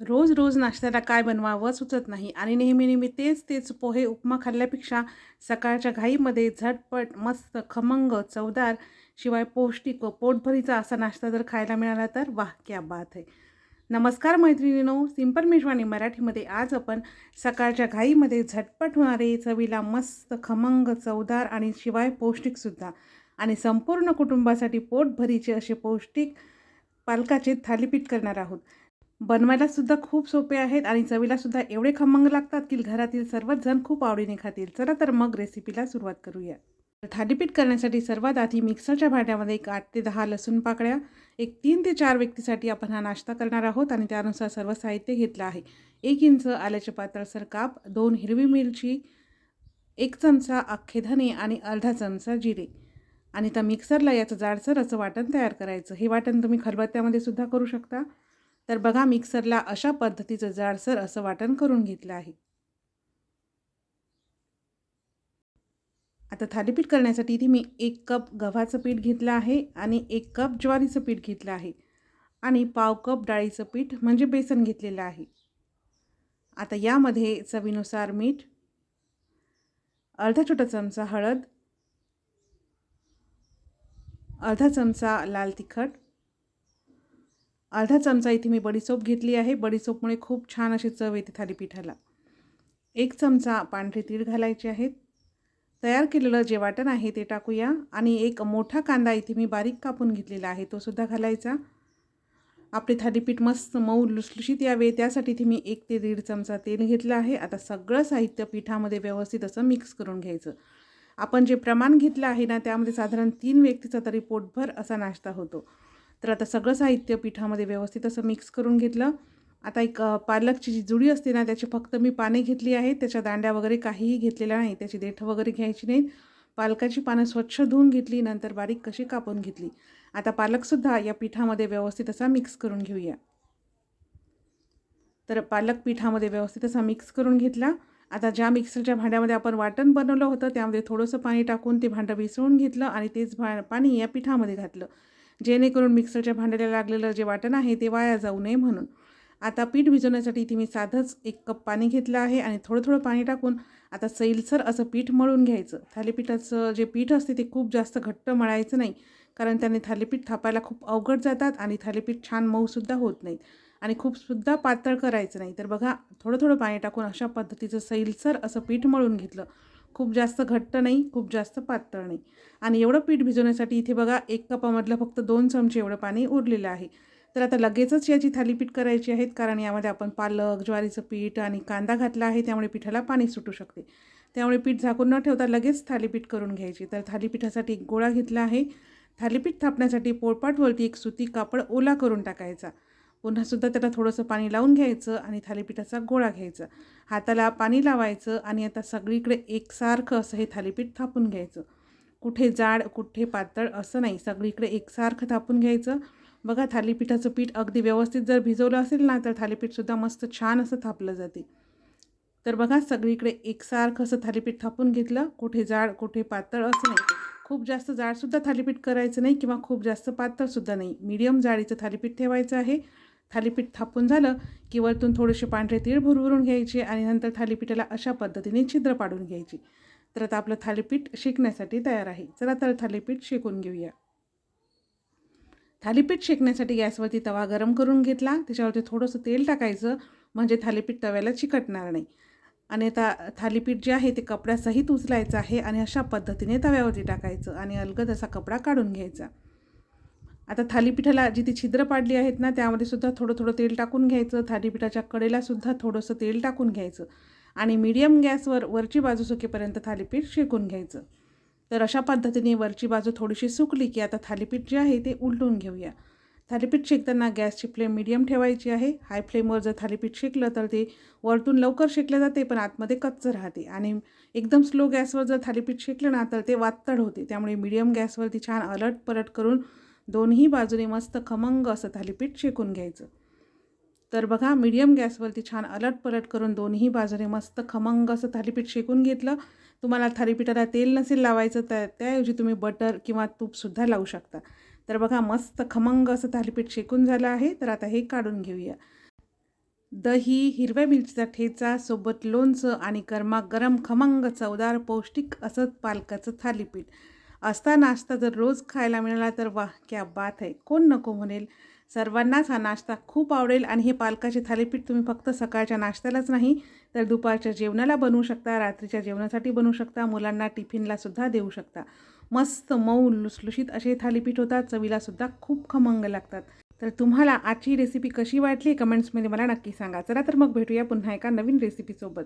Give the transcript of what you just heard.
रोज रोज नाश्त्याला काय बनवावं सुचत नाही आणि नेहमी नेहमी तेच तेच पोहे उपमा खाल्ल्यापेक्षा सकाळच्या घाईमध्ये झटपट मस्त खमंग चवदार शिवाय पौष्टिक व पोटभरीचा असा नाश्ता जर खायला मिळाला तर वाह क्या बात आहे नमस्कार मैत्रिणीनो सिंपल मेजवानी मराठीमध्ये आज आपण सकाळच्या घाईमध्ये झटपट होणारे चवीला मस्त खमंग चवदार आणि शिवाय पौष्टिकसुद्धा आणि संपूर्ण कुटुंबासाठी पोटभरीचे असे पौष्टिक पालकाचे थालीपीठ करणार आहोत. बनवायला सुद्धा खूप सोपे आहेत आणि चवीला सुद्धा एवढे खमंग लागतात की घरातील सर्वच जण खूप आवडीने खातील. चला तर मग रेसिपीला सुरुवात करूया. थालीपीठ करण्यासाठी सर्वात आधी मिक्सरच्या भांड्यामध्ये एक आठ ते दहा लसूण पाकळ्या एक तीन ते चार व्यक्तीसाठी आपण हा नाश्ता करणार आहोत आणि त्यानुसार सर्व साहित्य घेतलं आहे. एक इंच आल्याचे पातळसर काप दोन हिरवी मिरची एक चमचा अख्खे धने आणि अर्धा चमचा जिरे. आणि त्या मिक्सरला याचं जाडसर असं वाटण तयार करायचं. हे वाटण तुम्ही खलबत्त्यामध्ये सुद्धा करू शकता. तर बघा मिक्सरला अशा पद्धतीचं जाडसर असं वाटण करून घेतलं आहे. आता थालीपीठ करण्यासाठी इथे मी एक कप गव्हाचं पीठ घेतलं आहे आणि एक कप ज्वारीचं पीठ घेतलं आहे. आणि पाव कप डाळीचं पीठ म्हणजे बेसन घेतलेलं आहे. आता यामध्ये चवीनुसार मीठ अर्धा छोटा चमचा हळद अर्धा चमचा लाल तिखट अर्धा चमचा इथे मी बडीसोप घेतली आहे. बडीसोपमुळे खूप छान अशी चव येते थालीपीठाला. एक चमचा पांढरे तीळ घालायचे आहेत. तयार केलेलं जे वाटण आहे ते टाकूया आणि एक मोठा कांदा इथे मी बारीक कापून घेतलेला आहे तो सुद्धा घालायचा. आपले थालीपीठ मस्त मऊ लुसलुशीत यावे त्यासाठी इथे मी एक ते दीड चमचा तेल घेतलं आहे. आता सगळं साहित्य पिठामध्ये व्यवस्थित असं मिक्स करून घ्यायचं. आपण जे प्रमाण घेतलं आहे ना त्यामध्ये साधारण तीन व्यक्तीचा तरी पोटभर असा नाश्ता होतो. तर आता सगळं साहित्य पिठामध्ये व्यवस्थित असं मिक्स करून घेतलं. आता एक पालकची जी जुडी असते ना त्याची फक्त मी पाने घेतली आहेत. त्याच्या दांड्या वगैरे काहीही घेतलेल्या नाही त्याची देठं वगैरे घ्यायची नाहीत. पालकाची पानं स्वच्छ धुवून घेतली नंतर बारीक कशी कापून घेतली. आता पालकसुद्धा या पिठामध्ये व्यवस्थित असा मिक्स करून घेऊया. तर पालक पिठामध्ये व्यवस्थित असा मिक्स करून घेतला. आता ज्या मिक्सरच्या भांड्यामध्ये आपण वाटण बनवलं होतं त्यामध्ये थोडंसं पाणी टाकून ते भांडं विसळून घेतलं आणि तेच भा पाणी या पिठामध्ये घातलं. जेणेकरून मिक्सरच्या भांड्याला लागलेलं जे वाटण आहे ते वाया जाऊ नये म्हणून. आता पीठ भिजवण्यासाठी इथे मी साधंच एक कप पाणी घेतलं आहे आणि थोडं थोडं पाणी टाकून आता सैलसर असं पीठ मळून घ्यायचं. थालीपीठाचं जे पीठ असते ते खूप जास्त घट्ट मळायचं नाही कारण त्याने थालीपीठ थापायला खूप अवघड जातात आणि थालीपीठ छान मऊसुद्धा होत नाहीत आणि खूपसुद्धा पातळ करायचं नाही. तर बघा थोडं थोडं पाणी टाकून अशा पद्धतीचं सैलसर असं पीठ मळून घेतलं. खूप जास्त घट्ट नाही खूप जास्त पातळ नाही. आणि एवढं पीठ भिजवण्यासाठी इथे बघा एक कपामधलं फक्त दोन चमचे एवढं पाणी उरलेलं आहे. तर आता लगेचच याची थालीपीठ करायची आहेत कारण यामध्ये आपण पालक ज्वारीचं पीठ आणि कांदा घातला आहे त्यामुळे पिठाला पाणी सुटू शकते. त्यामुळे पीठ झाकून न ठेवता लगेच थालीपीठ करून घ्यायची. तर थालीपीठासाठी एक गोळा घेतला आहे. थालीपीठ थापण्यासाठी पोळपाटवरती एक सुती कापड ओला करून टाकायचा. पुन्हासुद्धा त्याला थोडंसं पाणी लावून घ्यायचं आणि थालीपीठाचा गोळा घ्यायचा. हाताला पाणी लावायचं आणि आता सगळीकडे एकसारखं असं हे थालीपीठ थापून घ्यायचं. कुठे जाड कुठे पातळ असं नाही. सगळीकडे एकसारखं थापून घ्यायचं. बघा थालीपीठाचं पीठ अगदी व्यवस्थित जर भिजवलं असेल ना तर थालीपीठसुद्धा मस्त छान असं थापलं जाते. तर बघा सगळीकडे एकसारखं असं थालीपीठ थापून घेतलं. कुठे जाड कुठे पातळ असं नाही. खूप जास्त जाडसुद्धा थालीपीठ करायचं नाही किंवा खूप जास्त पातळसुद्धा नाही. मीडियम जाडीचं थालीपीठ ठेवायचं आहे. थालीपीठ थापून झालं की वरतून थोडेसे पांढरे तीळ भुरभरून घ्यायचे आणि नंतर थालीपीठाला अशा पद्धतीने छिद्र पाडून घ्यायची. तर आता आपलं थालीपीठ शेकण्यासाठी तयार आहे. चला तर थालीपीठ शेकून घेऊया. थालीपीठ शेकण्यासाठी गॅसवरती तवा गरम करून घेतला. त्याच्यावरती थोडंसं तेल टाकायचं म्हणजे थालीपीठ तव्याला चिकटणार नाही. आणि आता थालीपीठ जे आहे ते कपड्यासहित उचलायचं आहे आणि अशा पद्धतीने तव्यावरती टाकायचं आणि अलगद असा कपडा काढून घ्यायचा. आता थालीपीठाला जिथे छिद्र पाडली आहेत ना त्यामध्ये सुद्धा थोडं थोडं तेल टाकून घ्यायचं. थालीपीठाच्या कडेला सुद्धा थोडंसं तेल टाकून घ्यायचं. आणि मीडियम गॅसवर वरची बाजू सुकेपर्यंत थालीपीठ शेकून घ्यायचं. तर अशा पद्धतीने वरची बाजू थोडीशी सुकली की आता थालीपीठ जे आहे ते उलटून घेऊया. थालीपीठ शेकताना गॅसची फ्लेम मिडियम ठेवायची आहे. हाय फ्लेमवर जर थालीपीठ शेकलं तर ते वरतून लवकर शेकलं जाते पण आतमध्ये कच्चं राहते. आणि एकदम स्लो गॅसवर जर थालीपीठ शेकलं ना तर ते वात्तड होते. त्यामुळे मिडियम गॅसवरती छान अलट पलट करून दोन्ही बाजूने मस्त खमंग असं थालीपीठ शेकून घ्यायचं. तर बघा मीडियम गॅसवरती छान अलट पलट करून दोन्ही बाजूने मस्त खमंग असं थालीपीठ शेकून घेतलं. तुम्हाला थालीपीठाला तेल नसेल लावायचं तर त्याऐवजी तुम्ही बटर किंवा तूपसुद्धा लावू शकता. तर बघा मस्त खमंग असं थालीपीठ शेकून झालं आहे. तर आता हे काढून घेऊया. दही हिरव्या मिरचीचा ठेचा सोबत लोणचं आणि गरमागरम खमंग चवदार पौष्टिक असं पालकाचं थालीपीठ. असता नाश्ता जर रोज खायला मिळाला तर वाह क्या बात आहे कोण नको म्हणेल? सर्वांनाच हा नाश्ता खूप आवडेल आणि हे पालकाचे थालीपीठ तुम्ही फक्त सकाळच्या नाश्त्यालाच नाही तर दुपारच्या जेवणाला बनवू शकता रात्रीच्या जेवणासाठी बनवू शकता मुलांना टिफिनला सुद्धा देऊ शकता. मस्त मऊ लुसलुशीत असे थालीपीठ होतात चवीलासुद्धा खूप खमंग लागतात. तर तुम्हाला आजची रेसिपी कशी वाटली? कमेंट्समध्ये मला नक्की सांगा. चला तर मग भेटूया पुन्हा एका नवीन रेसिपीसोबत